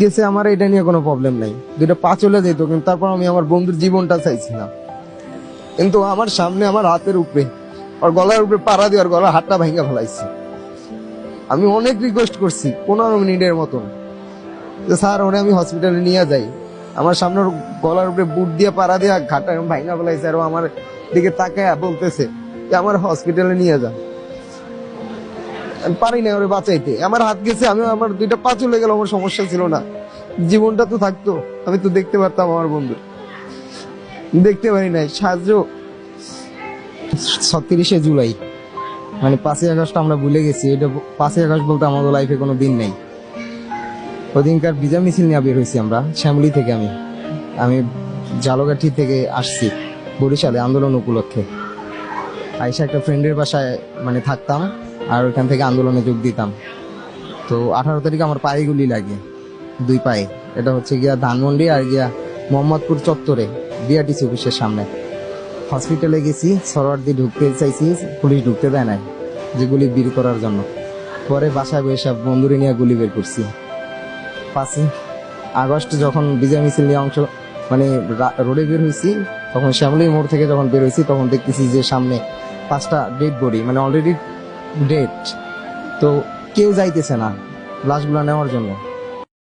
গেছে আমার, এটা নিয়ে কোনো প্রবলেম নাই। দুইটা পা চলে যেত, কিন্তু তারপর আমি আমার বন্ধুর জীবনটা চাইছিলাম। কিন্তু আমার সামনে আমার হাতের উপরে আর গলার উপরে পাড়া দিয়ে ওর গলার হাতটা ভেঙে ফেলাইছে। আমি অনেক রিকোয়েস্ট করছি, পনেরো মিনিটের মতন। যে স্যার, ওরে আমি হসপিটালে নিয়ে যাই। আমার সামনে গলার উপরে বুট দিয়ে পাড়া দিয়ে ঘাটটা ভাঙা ফেলাইছে আর আমার দিকে তাকায় বলতেছে যে, আমার হসপিটালে নিয়ে যা। আমি পারি না ওরে বাঁচাইতে। আমার হাত গেছে, আমি আমার দুইটা পা চলে গেল, আমার সমস্যা ছিল না। জীবনটা তো থাকতো, আমি তো দেখতে পারতাম আমার বন্ধু। দেখতে পারি নাই। সাহায্য ছত্রিশে জুলাই। মানে পাঁচই আগস্ট আমরা ভুলে গেছি, এটা পাঁচই আগস্ট বলতে আমাদের লাইফে কোনো দিন নেই। ওদিনকার বিজয় মিছিল নিয়ে বের হয়েছি আমরা, শ্যামলি থেকে আমি। আমি জালগাঠি থেকে আসছি, বরিশালে আন্দোলন উপলক্ষে। আইসা একটা ফ্রেন্ডের বাসায় মানে থাকতাম। আর ওখান থেকে আন্দোলনে যোগ দিতাম। তো আঠারো তারিখে আমার পায়ে গুলি লাগে, দুই পায়ে। এটা হচ্ছে গিয়া ধানমন্ডি আর গিয়া মোহাম্মদপুর চত্বরে বিআরটিসি অফিসের সামনে। হসপিটালে গেছি সরোয়ার দিয়ে ঢুকতে চাইছি, পুলিশ ঢুকতে দেয় নাই, যে গুলি বের করার জন্য। পরে বাসায় বসে বন্ধুরে নিয়ে গুলি বের করছি। পাঁচই আগস্ট যখন বিজয় মিছিল নিয়ে অংশ মানে রোডে বের হয়েছি তখন শ্যামলী মোড় থেকে যখন বের হয়েছি তখন দেখতেছি যে সামনে পাঁচটা ডেড বডি মানে অলরেডি ডেড তো কেউ যাইতেছে না লাশগুলো নেওয়ার জন্য।